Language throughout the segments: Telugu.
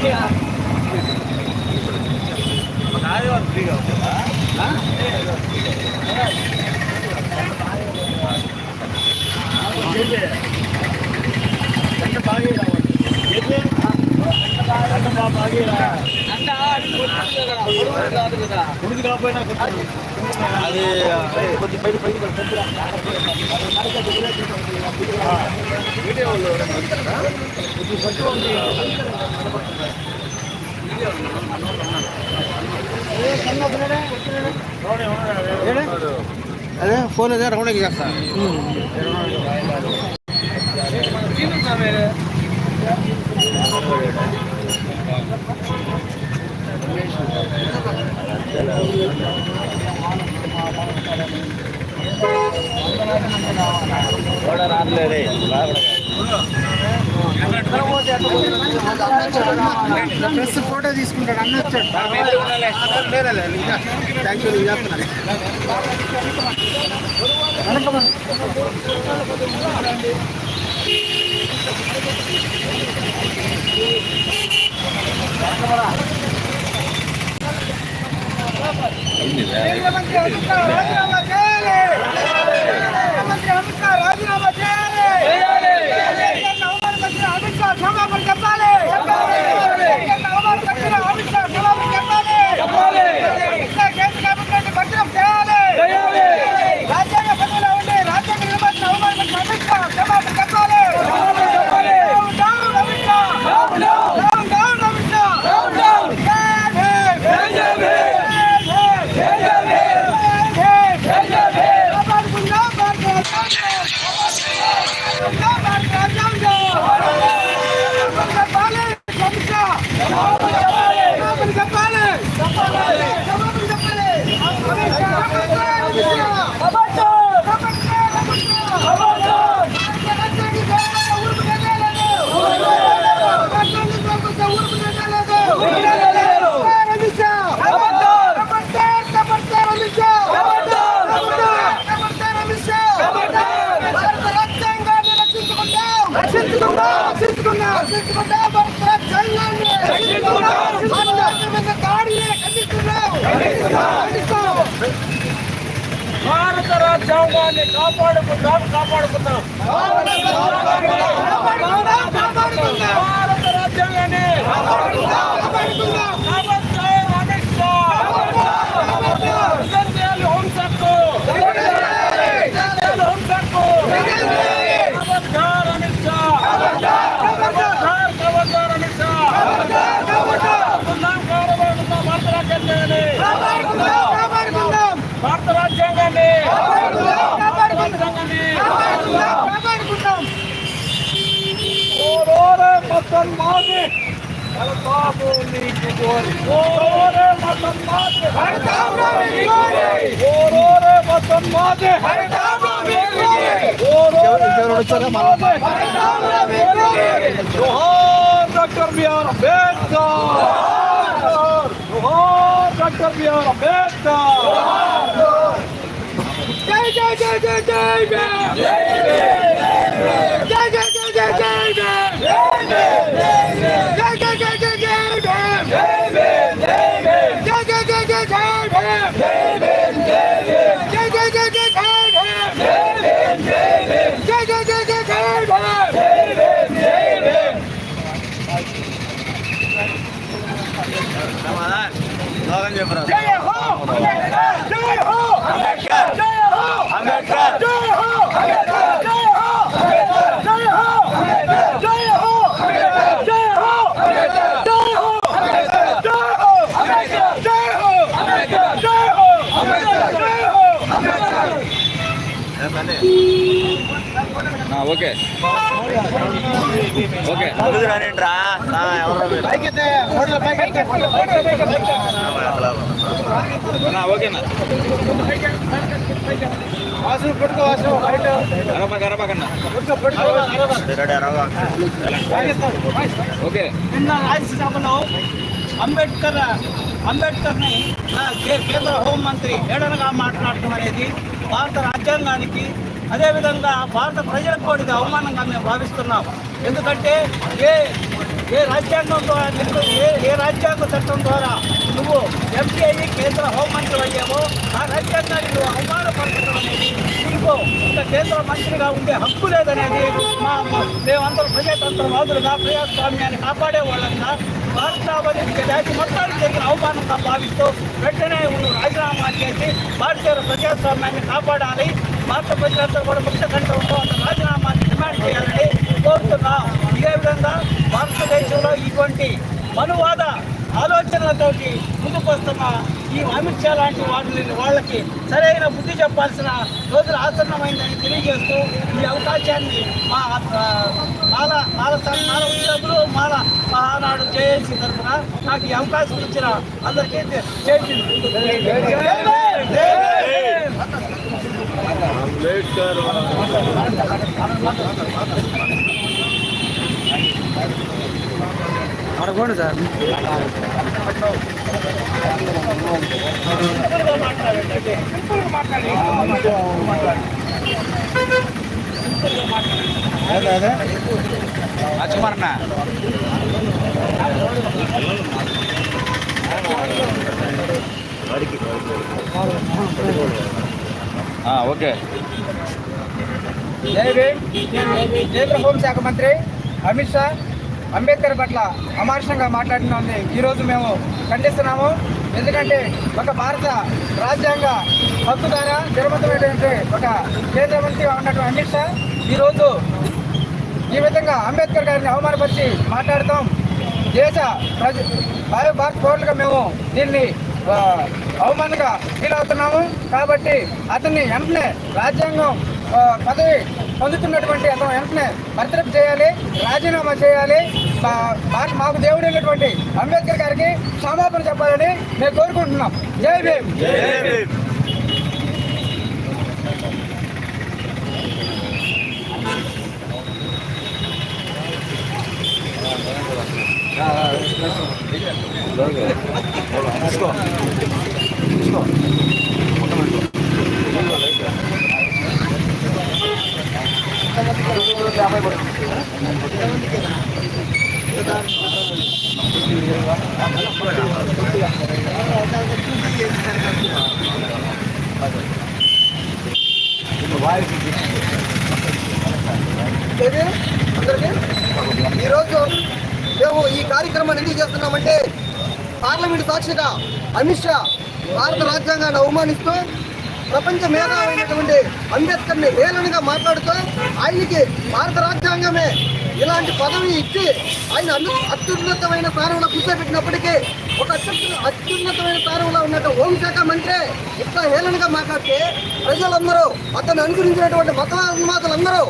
அது கொஞ்சம் பயிர் பயிர் అదే ఫోన్ అదే రౌండ్ చేస్తా ప్రెస్ ఫోటో తీసుకుంటాడు అన్న వచ్చాడు. థ్యాంక్ యూ రాజీనామా చేయాలి. రాజీనామా చేయాలి. হবে భారత రాజ్యాంగాన్ని కాపాడుకుందాం కాపాడుకుందాం. భారత రాజ్యాంగాన్ని वतन मागे अलकाबो नीचे गोरे गोरे वतन मागे हर काबो में गोरे गोरे वतन मागे हर काबो में गोरे गोरे वतन मागे हर काबो में गोरे जोहार डॉक्टर बी आर अम्बेडकर जोहार डॉक्टर बी आर अम्बेडकर जय जय जय जय जय जय जय బాగా చెప్పరా ఓకే. ఓకే. ఓకేనా? ఓకే. అంబేద్కర్ అంబేద్కర్ని కేంద్ర హోంమంత్రి ఏడనగా మాట్లాడటం అనేది భారత రాజ్యాంగానికి అదేవిధంగా భారత ప్రజలకు కూడా ఇది అవమానంగా మేము భావిస్తున్నాం. ఎందుకంటే ఏ ఏ రాజ్యాంగం ద్వారా నిన్ను ఏ ఏ రాజ్యాంగ చట్టం ద్వారా నువ్వు ఎంపీ అయ్యి కేంద్ర హోంమంత్రి అయ్యావో ఆ రాజ్యాంగాన్ని నువ్వు అవమానపరచడం అనేది నీకు ఒక కేంద్ర మంత్రిగా ఉండే హక్కు లేదనేది మా మేమందరూ ప్రజాతంత్రవాదులుగా ప్రజాస్వామ్యాన్ని కాపాడే వాళ్ళంగా రాష్ట్రాభివృద్ధికి దాటి మొత్తానికి జరిగిన అవమానంగా భావిస్తూ వెంటనే రాజీనామా చేసి భారతీయ ప్రజాస్వామ్యాన్ని కాపాడాలి. భారత ప్రజలందరూ కూడా ముక్త కంఠంతో రాజీనామాని డిమాండ్ చేయాలని కోరుతున్నాం. ఇదే విధంగా భారతదేశంలో ఇటువంటి మనువాద ఆలోచనలతోటి ముందుకొస్తున్న ఈ అమిత్ షా లాంటి వాళ్ళని వాళ్ళకి సరైన బుద్ధి చెప్పాల్సిన రోజులు ఆసన్నమైందని తెలియజేస్తూ ఈ అవకాశాన్ని మా మాల మాల మాల ఉద్యోగులు మాల మహానాడు జేఏసీ తరఫున నాకు ఈ అవకాశం ఇచ్చిన అందరికీ జై భీమ్. మనకోండి సార్ మాట్లాడండి మాట్లాడండి అంటే ఓకే. జై భీమ్. కేంద్ర హోంశాఖ మంత్రి అమిత్ షా. అంబేద్కర్ పట్ల అమానుషంగా మాట్లాడినది ఈరోజు మేము ఖండిస్తున్నాము. ఎందుకంటే ఒక భారత రాజ్యాంగ హక్కు ద్వారా జరగబోతున్నటువంటి ఒక కేంద్ర మంత్రిగా ఉన్నటువంటి అమిత్ షా ఈరోజు ఈ విధంగా అంబేద్కర్ గారిని అవమానపరిచి మాట్లాడతాం. దేశ ప్రజ భారత భారత పౌరులుగా మేము దీన్ని అవమానంగా ఫీల్ అవుతున్నాము. కాబట్టి అతన్ని వెంటనే రాజ్యాంగం పదవి పొందుతున్నటువంటి అతను వెంటనే బర్తరఫ్ చేయాలి రాజీనామా చేయాలి. మాకు దేవుడు అయినటువంటి అంబేద్కర్ గారికి క్షమాపణ చెప్పాలని మేము కోరుకుంటున్నాం. జై భీమ్! ఈరోజు మేము ఈ కార్యక్రమాన్ని ఎందుకు చేస్తున్నామంటే పార్లమెంట్ సాక్షిగా అమిత్ షా భారత రాజ్యాంగాన్ని అవమానిస్తూ ప్రపంచ మేధావైనటువంటి అంబేద్కర్ని హేళనగా మాట్లాడుతూ ఆయనకి భారత రాజ్యాంగమే ఇలాంటి పదవి ఇచ్చి ఆయన అను అత్యున్నతమైన స్థానంలో కూర్చోబెట్టినప్పటికీ ఒక అత్యున్నతమైన స్థానంలో ఉన్నట్టు హోంశాఖ మంత్రి ఇట్లా హేళనగా మాట్లాడితే ప్రజలందరూ అతను అనుగురించినటువంటి మత ఉన్మాదులందరూ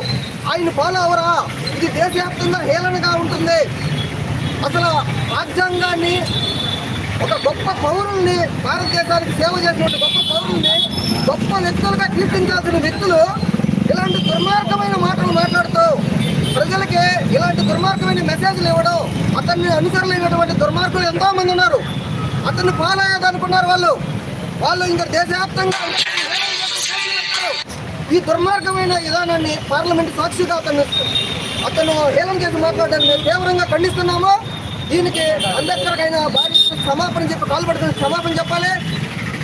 ఆయన ఫాలో అవరా? ఇది దేశవ్యాప్తంగా హేళనగా ఉంటుంది. అసలు రాజ్యాంగాన్ని ఒక గొప్ప పౌరుల్ని భారతదేశానికి సేవ చేసినటువంటి గొప్ప పౌరుల్ని గొప్ప వ్యక్తులుగా కీర్తించాల్సిన వ్యక్తులు ఇలాంటి దుర్మార్గమైన మాటలు మాట్లాడుతూ ప్రజలకి ఇలాంటి దుర్మార్గమైన మెసేజ్లు ఇవ్వడం అతన్ని అనుసరలేనటువంటి దుర్మార్గులు ఎంతోమంది ఉన్నారు. అతన్ని ఫాలో అయ్యేదనుకున్నారు వాళ్ళు. వాళ్ళు ఇంకా దేశవ్యాప్తంగా ఈ దుర్మార్గమైన విధానాన్ని పార్లమెంట్ సాక్షిగా అతను అతను హేళన చేసి మాట్లాడడానికి మేము తీవ్రంగా ఖండిస్తున్నాము. దీనికి అయిన భారీ క్షమాపణ చెప్పి కాల్పడుతున్న క్షమాపణ చెప్పాలి.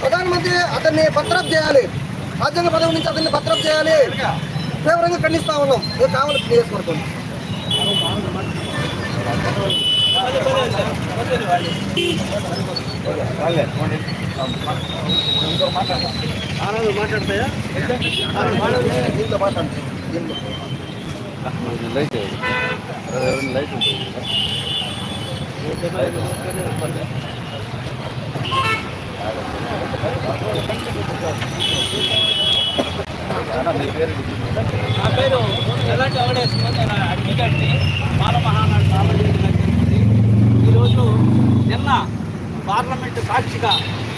ప్రధానమంత్రి అతన్ని భద్రత చేయాలి. రాజ్యాంగ పదవి నుంచి అతన్ని భద్రత చేయాలి. తీవ్రంగా ఖండిస్తా ఉన్నాం. మేము కావాలి నియోజకవర్గం ఆనంద్ మాట్లాడతాయా? దీంతో మాట్లాడండి లైట్ లైట్ ఉంటుంది నా పేరు ఎలాంటి అవడేసిందో నేను అడిగండి మాల మహానాడు సామాజిక ఈరోజు నిన్న పార్లమెంటు సాక్షిగా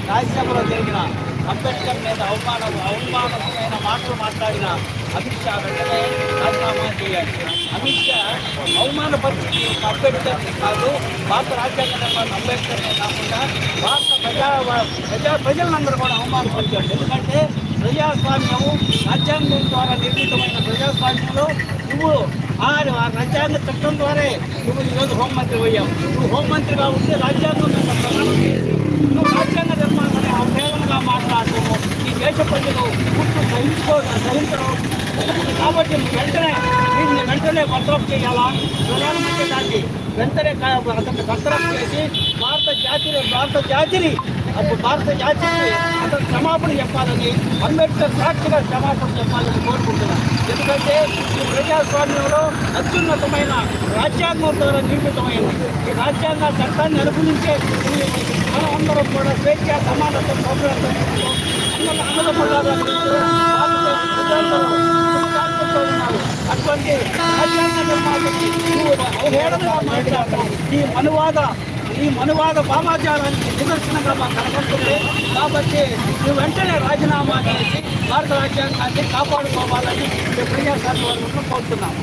రాజ్యసభలో జరిగిన అంబేద్కర్ మీద అవమానం అవమానమైన మాటలు మాట్లాడిన అమిత్ షా వెంటనే రాజీనామా చేయాలి. అమిత్ షా అవమానపరిచింది అంబేద్కర్ కాదు భారత రాజ్యాంగ నిర్మాణ అంబేద్కర్నే కాకుండా భారత ప్రజా ప్రజా ప్రజలందరూ కూడా అవమానపరిచారు. ఎందుకంటే ప్రజాస్వామ్యము రాజ్యాంగం ద్వారా నిర్మితమైన ప్రజాస్వామ్యంలో నువ్వు ఆ రాజ్యాంగ చట్టం ద్వారా నువ్వు ఈరోజు హోంమంత్రి అయ్యావు. నువ్వు హోంమంత్రిగా ఉంటే రాజ్యాంగం మీద ప్రమాణం చేసి నువ్వు రాజ్యాంగ నిర్మాణాన్ని అవహేళనగా మాట్లాడుతున్నావు. ఈ దేశ ప్రజలు గుర్తు సహించుకో సహించడం కాబట్టి వెంటనే దీన్ని వెంటనే బర్తరఫ్ చేయాలా? ప్రధానమంత్రి దాన్ని వెంటనే క- చేసి భారత జాతిని భారత జాతిని భారత జాతికి అతను క్షమాపణ చెప్పాలని అంబేద్కర్ సాక్షిగా క్షమాపణ చెప్పాలని కోరుకుంటున్నాను ఎందుకంటే ఈ ప్రజాస్వామ్యంలో అత్యున్నతమైన రాజ్యాంగం ద్వారా నిర్మితమైంది. ఈ రాజ్యాంగ చట్టాన్ని అనుగుణించే ఈ మనం అందరం కూడా స్వేచ్ఛ సమానత్వం సౌకర్యం అటువంటి రాజ్యాంగ నిర్మాణానికి నువ్వు అవహేళనగా మాట్లాడటం ఈ అనువాద ఈ మనువాద భామాచారానికి నిదర్శనంగా మాకు కనపడుతుంది కాబట్టి వెంటనే రాజీనామా చేసి భారత రాజ్యాంగాన్ని కాపాడుకోవాలని ప్రజాస్వామ్య వర్గంలో కోరుతున్నాము